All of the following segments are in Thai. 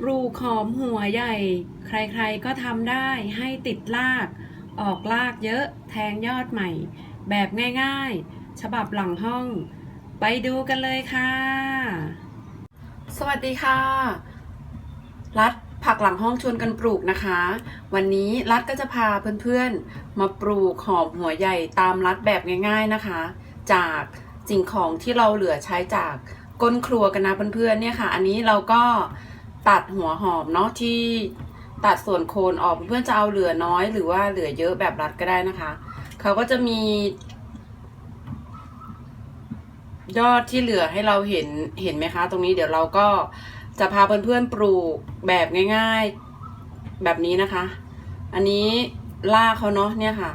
ปลูกหอมหัวใหญ่ ใครๆก็ทำได้ให้ติดราก ออกรากเยอะแทงยอดใหม่ แบบง่ายๆ ฉบับหลังห้อง ไปดูกันเลยค่ะ สวัสดีค่ะ รัฐผักหลังห้องชวนกันปลูกนะคะ วันนี้รัฐก็จะพาเพื่อนๆ มาปลูกหอมหัวใหญ่ตามรัฐแบบง่าย ๆนะคะ จากสิ่งของที่เราเหลือใช้จากก้นครัวกันนะเพื่อนๆเนี่ยค่ะ อันนี้เราก็ ตัดหัวหอมเนาะที่ตัดส่วนโคนออกเพื่อนๆจะเอาเหลือน้อยหรือว่าเหลือเยอะแบบรัฐก็ได้นะคะ เขาก็จะมี ยอดที่เหลือให้เราเห็นเห็นไหมคะ ตรงนี้เดี๋ยวเราก็จะพาเพื่อนๆปลูกแบบง่าย ๆแบบนี้นะคะ อันนี้ล่ากเขาเนาะเนี่ยค่ะ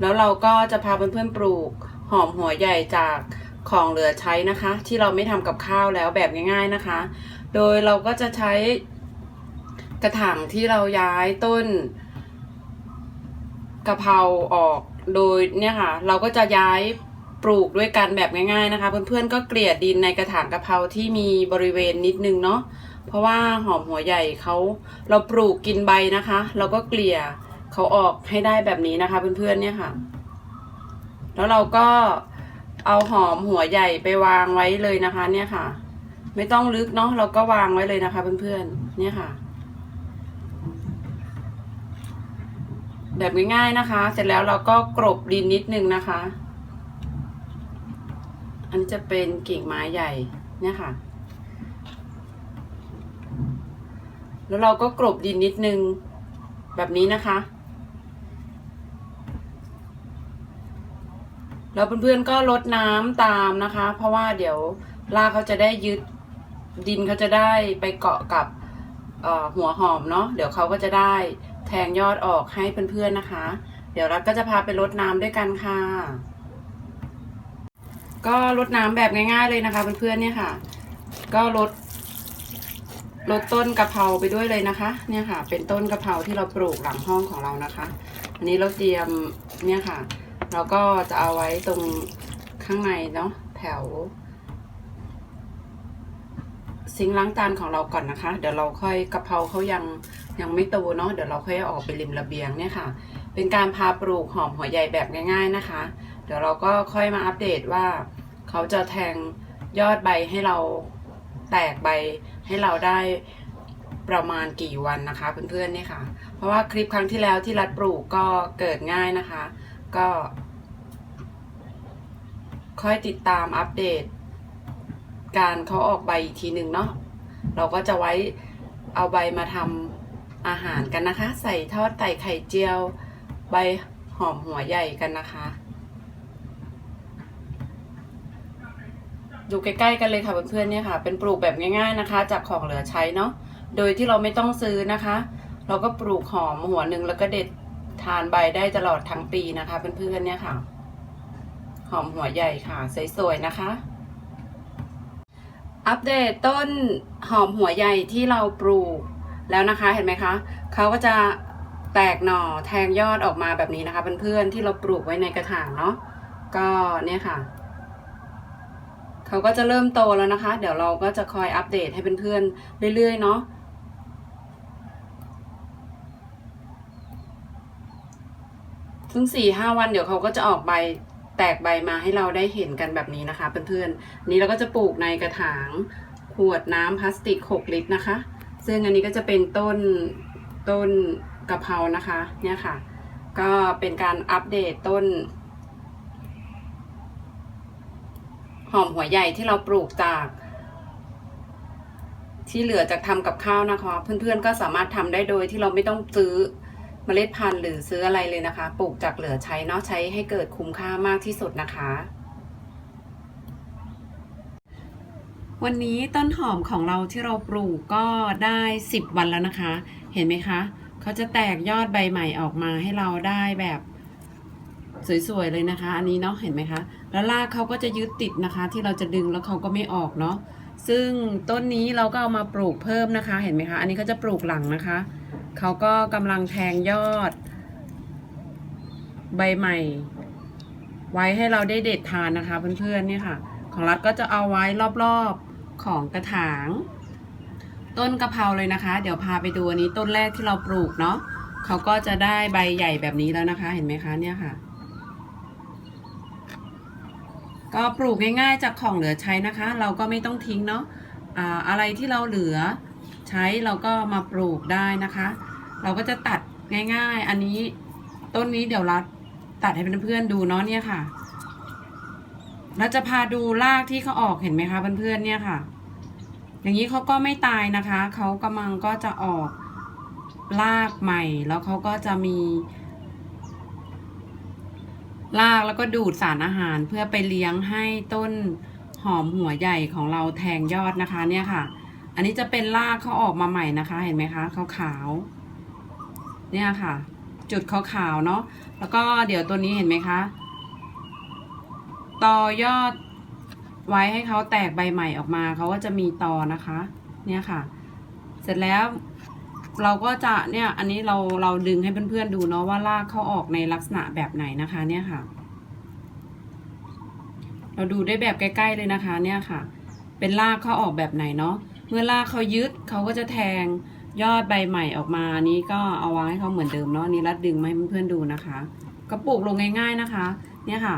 แล้วเราก็จะพาเพื่อนๆปลูกหอมหัวใหญ่จากของเหลือใช้นะคะ ที่เราไม่ทำกับข้าวแล้วแบบง่าย ๆนะคะ โดยเราก็จะใช้กระถางที่เราย้ายต้นกะเพราออกโดยเนี่ยค่ะ เราก็จะย้ายปลูกด้วยกันแบบง่ายๆนะคะ เพื่อนๆก็เกลี่ยดินในกระถางกะเพราที่มีบริเวณนิดนึงเนาะเพราะว่าหอมหัวใหญ่เขาเราปลูกกินใบนะคะ เราก็เกลี่ยเขาออกให้ได้แบบนี้นะคะ เพื่อนๆเนี่ยค่ะ แล้วเราก็เอาหอมหัวใหญ่ไปวางไว้เลยนะคะ เนี่ยค่ะ ไม่ต้องลึกเนาะเราก็วางไว้เลยนะคะเพื่อนๆเนี่ยค่ะ แบบง่ายๆนะคะ เสร็จแล้วเราก็กรบดินนิดนึงนะคะ อันนี้จะเป็นกิ่งไม้ใหญ่เนี่ยค่ะ แล้วเราก็กรบดินนิดนึงแบบนี้นะคะแล้วเพื่อนๆก็ลดน้ำตามนะคะ เพราะว่าเดี๋ยวรากเขาจะได้ยึด ดินเขาจะได้ไปเกาะกับหัวหอมเนาะเดี๋ยวเขาก็จะได้แทงยอดออกให้เพื่อนๆนะคะ เดี๋ยวรัฐก็จะพาไปรดน้ำด้วยกันค่ะ ก็รดน้ำแบบง่ายๆเลยนะคะเพื่อนๆเนี่ยค่ะ ก็ลดลดต้นกะเพราไปด้วยเลยนะคะ เนี่ยค่ะ เป็นต้นกะเพราที่เราปลูกหลังห้องของเรานะคะ อันนี้เราเตรียมเนี่ยค่ะ เราก็จะเอาไว้ตรงข้างในเนาะแถว ซิงล้างจานของเราก่อนนะคะ เดี๋ยวเราค่อยกะเพราเขายังยังไม่โตเนาะเดี๋ยวเราค่อยออกไปริมระเบียงเนี่ยค่ะ เป็นการพาปลูกหอมหัวใหญ่แบบง่ายๆนะคะ เดี๋ยวเราก็ค่อยมาอัปเดตว่าเขาจะแทงยอดใบให้เราแตกใบให้เราได้ประมาณกี่วันนะคะเพื่อนๆเนี่ยค่ะ เพราะว่าคลิปครั้งที่แล้วที่รัดปลูกก็เกิดง่ายนะคะ ก็ ค่อยติดตามอัปเดต การเขาออกใบอีกทีหนึ่งเนาะเราก็จะไว้เอาใบมาทำอาหารกันนะคะ ใส่ทอดไก่ไข่เจียว ใบหอมหัวใหญ่กันนะคะ ดูใกล้ๆกันเลยค่ะเพื่อนๆเนี่ยค่ะ เป็นปลูกแบบง่าย ๆนะคะ จากของเหลือใช้เนาะโดยที่เราไม่ต้องซื้อนะคะ เราก็ปลูกหอมหัวหนึ่งแล้วก็เด็ดทานใบได้ตลอดทั้งปีนะคะเพื่อนๆเนี่ยค่ะ หอมหัวใหญ่ค่ะสวยๆนะคะ อัปเดตต้นหอมหัวใหญ่ที่เราปลูกแล้วนะคะเห็นไหมคะ เขาก็จะแตกหน่อแทงยอดออกมาแบบนี้นะคะเพื่อนๆที่เราปลูกไว้ในกระถางเนาะก็เนี่ยค่ะ เขาก็จะเริ่มโตแล้วนะคะ เดี๋ยวเราก็จะคอยอัปเดตให้เพื่อนๆเรื่อยๆเนาะซึ่งสี่ห้าวันเดี๋ยวเขาก็จะออกใบ แตกใบมาให้เราได้เห็นกันแบบนี้นะคะเพื่อนๆนี้เราก็จะปลูกในกระถางขวดน้ำพลาสติก 6 ลิตรนะคะ ซึ่งอันนี้ก็จะเป็นต้นต้นกะเพรานะคะเนี่ยค่ะ ก็เป็นการอัปเดตต้น หอมหัวใหญ่ที่เราปลูกจาก ที่เหลือจากทำกับข้าวนะคะ เพื่อนๆก็สามารถทำได้โดยที่เราไม่ต้องซื้อ เมล็ดพันธุ์หรือซื้ออะไรเลยนะคะ ปลูกจากเหลือใช้เนาะใช้ให้เกิดคุ้มค่ามากที่สุดนะคะ วันนี้ต้นหอมของเราที่เราปลูกก็ได้ 10 วันแล้วนะคะ เห็นไหมคะเขาจะแตกยอดใบใหม่ออกมาให้เราได้แบบสวยๆเลยนะคะ อันนี้เนาะเห็นไหมคะ แล้วรากเขาก็จะยึดติดนะคะ ที่เราจะดึงแล้วเขาก็ไม่ออกเนาะซึ่งต้นนี้เราก็เอามาปลูกเพิ่มนะคะ เห็นไหมคะ อันนี้เขาจะปลูกหลังนะคะ เขาก็กำลังแทงยอด ใบใหม่ ไว้ให้เราได้เด็ดทานนะคะเพื่อนๆเนี่ยค่ะ ของรัฐก็จะเอาไว้รอบๆของกระถาง ต้นกะเพราเลยนะคะ เดี๋ยวพาไปดูอันนี้ต้นแรกที่เราปลูกเนาะเขาก็จะได้ใบใหญ่แบบนี้แล้วนะคะ เห็นไหมคะเนี่ยค่ะ ก็ปลูกง่ายๆจากของเหลือใช้นะคะ เราก็ไม่ต้องทิ้งเนาะอ่าอะไรที่เราเหลือ ใช้เราก็มาปลูกได้นะคะ เราก็จะตัดง่ายๆ อันนี้ต้นนี้เดี๋ยวรัดตัดให้เพื่อนๆดูเนาะเนี่ยค่ะ เราจะพาดูรากที่เขาออกเห็นไหมคะเพื่อนๆเนี่ยค่ะ อย่างนี้เขาก็ไม่ตายนะคะเขากำลังก็จะออกรากใหม่แล้วเขาก็จะมีรากแล้วก็ดูดสารอาหารเพื่อไปเลี้ยงให้ต้นหอมหัวใหญ่ของเราแทงยอดนะคะเนี่ยค่ะ อันนี้จะเป็นรากเขาออกมาใหม่นะคะ เห็นไหมคะขาวเนี่ยค่ะ จุดขาวๆเนาะแล้วก็เดี๋ยวตัวนี้เห็นไหมคะต่อยอดไว้ให้เขาแตกใบใหม่ออกมาเขาก็จะมีตอนะคะ เนี่ยค่ะ เสร็จแล้วเราก็จะเนี่ยอันนี้เราเราดึงให้เพื่อนๆดูเนาะว่ารากเขาออกในลักษณะแบบไหนนะคะ เนี่ยค่ะ เราดูได้แบบใกล้ๆเลยนะคะ เนี่ยค่ะ เป็นรากเขาออกแบบไหนเนาะ เมื่อรากเขายึดเขาก็จะแทงยอดใบใหม่ออกมานี้ก็เอาวางให้เขาเหมือนเดิมเนาะนนี้รัดดึงมาให้เพื่อนๆดูนะคะก็ปลูกลงง่าย ๆนะคะ เนี่ยค่ะ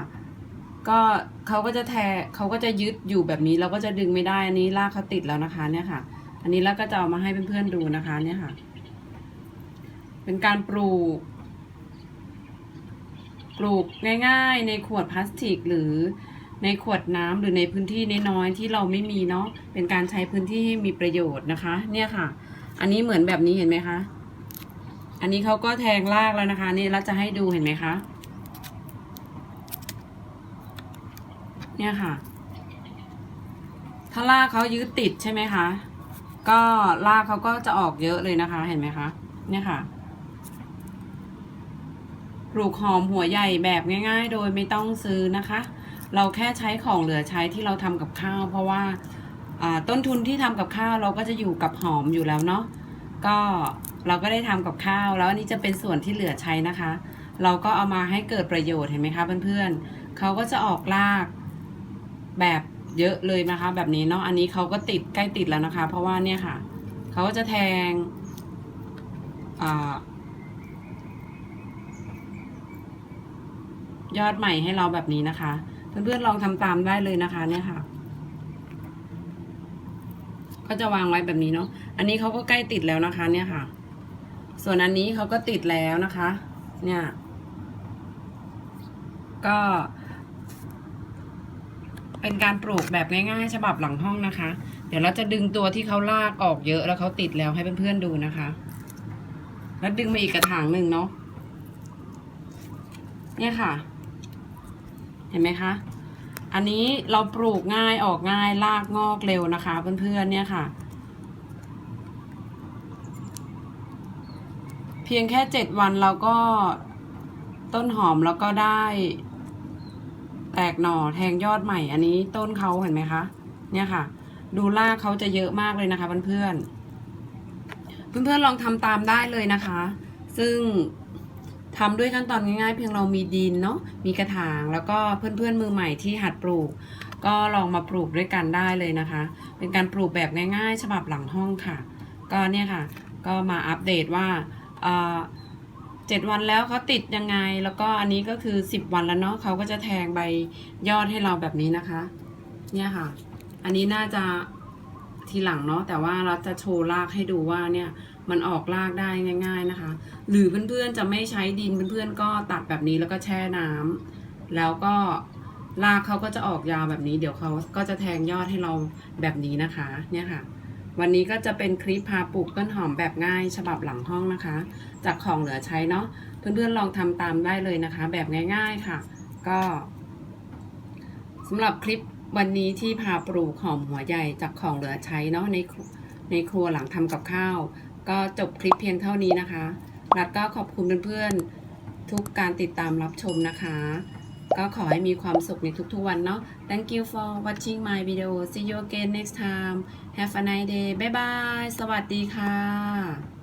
ก็เขาก็จะแทเขาก็จะยึดอยู่แบบนี้เราก็จะดึงไม่ได้อันนี้รากเขาติดแล้วนะคะ เนี่ยค่ะ อันนี้แล้วก็จะเอามาให้เพื่อนๆดูนะคะ เนี่ยค่ะ เป็นการปลูก ปลูกง่าย ๆ ในขวดพลาสติกหรือ ในขวดน้ำหรือในพื้นที่น้อยๆที่เราไม่มีเนาะเป็นการใช้พื้นที่ให้มีประโยชน์นะคะ เนี่ยค่ะ อันนี้เหมือนแบบนี้เห็นไหมคะ อันนี้เขาก็แทงรากแล้วนะคะ นี่เราจะให้ดูเห็นไหมคะ เนี่ยค่ะ ถ้ารากเขายึดติดใช่ไหมคะ ก็รากเขาก็จะออกเยอะเลยนะคะเห็นไหมคะ เนี่ยค่ะปลูกหอมหัวใหญ่แบบง่าย ๆ โดยไม่ต้องซื้อนะคะ เราแค่ใช้ของเหลือใช้ที่เราทำกับข้าว เพราะว่าต้นทุนที่ทำกับข้าวเราก็จะอยู่กับหอมอยู่แล้วเนาะก็เราก็ได้ทำกับข้าว แล้วอันนี้จะเป็นส่วนที่เหลือใช้นะคะ เราก็เอามาให้เกิดประโยชน์เห็นไหมคะเพื่อนๆเขาก็จะออกรากแบบเยอะเลยนะคะ แบบนี้เนาะอันนี้เขาก็ติดใกล้ติดแล้วนะคะ เพราะว่าเนี่ยค่ะเขาก็จะแทงอยอดใหม่ให้เราแบบนี้นะคะ เพื่อนๆลองทำตามได้เลยนะคะ เนี่ยค่ะ ก็จะวางไว้แบบนี้เนาะอันนี้เขาก็ใกล้ติดแล้วนะคะ เนี่ยค่ะ ส่วนอันนี้เขาก็ติดแล้วนะคะ เนี่ย ก็เป็นการปลูกแบบง่ายๆฉบับหลังห้องนะคะ เดี๋ยวเราจะดึงตัวที่เขาลากออกเยอะแล้วเขาติดแล้วให้เพื่อนๆดูนะคะ แล้วดึงมาอีกกระถางหนึ่งเนาะเนี่ยค่ะ เห็นไหมคะ อันนี้เราปลูกง่ายออกง่ายรากงอกเร็วนะคะ เพื่อนๆเนี่ยค่ะ เพียงแค่เจ็ดวันเราก็ต้นหอมแล้วก็ได้ แตกหน่อแทงยอดใหม่ อันนี้ต้นเขาเห็นไหมคะ เนี่ยค่ะ ดูรากเขาจะเยอะมากเลยนะคะเพื่อนๆเพื่อนๆลองทำตามได้เลยนะคะ ซึ่ง ทำด้วยขั้นตอนง่ายๆ เพียงเรามีดินเนาะมีกระถางแล้วก็เพื่อนๆมือใหม่ที่หัดปลูก ก็ลองมาปลูกด้วยกันได้เลยนะคะ เป็นการปลูกแบบง่าย ๆ ฉบับหลังห้องค่ะ ก็เนี่ยค่ะ ก็มาอัปเดตว่าเออเจ็ดวันแล้วเขาติดยังไง แล้วก็อันนี้ก็คือสิบวันแล้วเนาะเขาก็จะแทงใบยอดให้เราแบบนี้นะคะ เนี่ยค่ะ อันนี้น่าจะทีหลังเนาะแต่ว่าเราจะโชว์รากให้ดูว่าเนี่ย มันออกรากได้ง่าย ๆนะคะ หรือเพื่อนๆจะไม่ใช้ดินเพื่อนๆก็ตัดแบบนี้แล้วก็แช่น้ำแล้วก็รากเขาก็จะออกยาวแบบนี้ เดี๋ยวเขาก็จะแทงยอดให้เราแบบนี้นะคะเนี่ยค่ะ วันนี้ก็จะเป็นคลิปพาปลูกต้นหอมแบบง่าย ฉบับหลังห้องนะคะ จากของเหลือใช้เนาะเพื่อนๆลองทำตามได้เลยนะคะ แบบง่าย ๆค่ะ ก็สำหรับคลิปวันนี้ที่พาปลูกหอมหัวใหญ่จากของเหลือใช้เนาะในในครัวหลังทำกับข้าว ก็จบคลิปเพียงเท่านี้นะคะ รัดก็ขอบคุณเพื่อนๆ ทุกการติดตามรับชมนะคะ ก็ขอให้มีความสุขในทุกๆวันเนาะ Thank you for watching my video see you again next time have a nice day bye bye สวัสดีค่ะ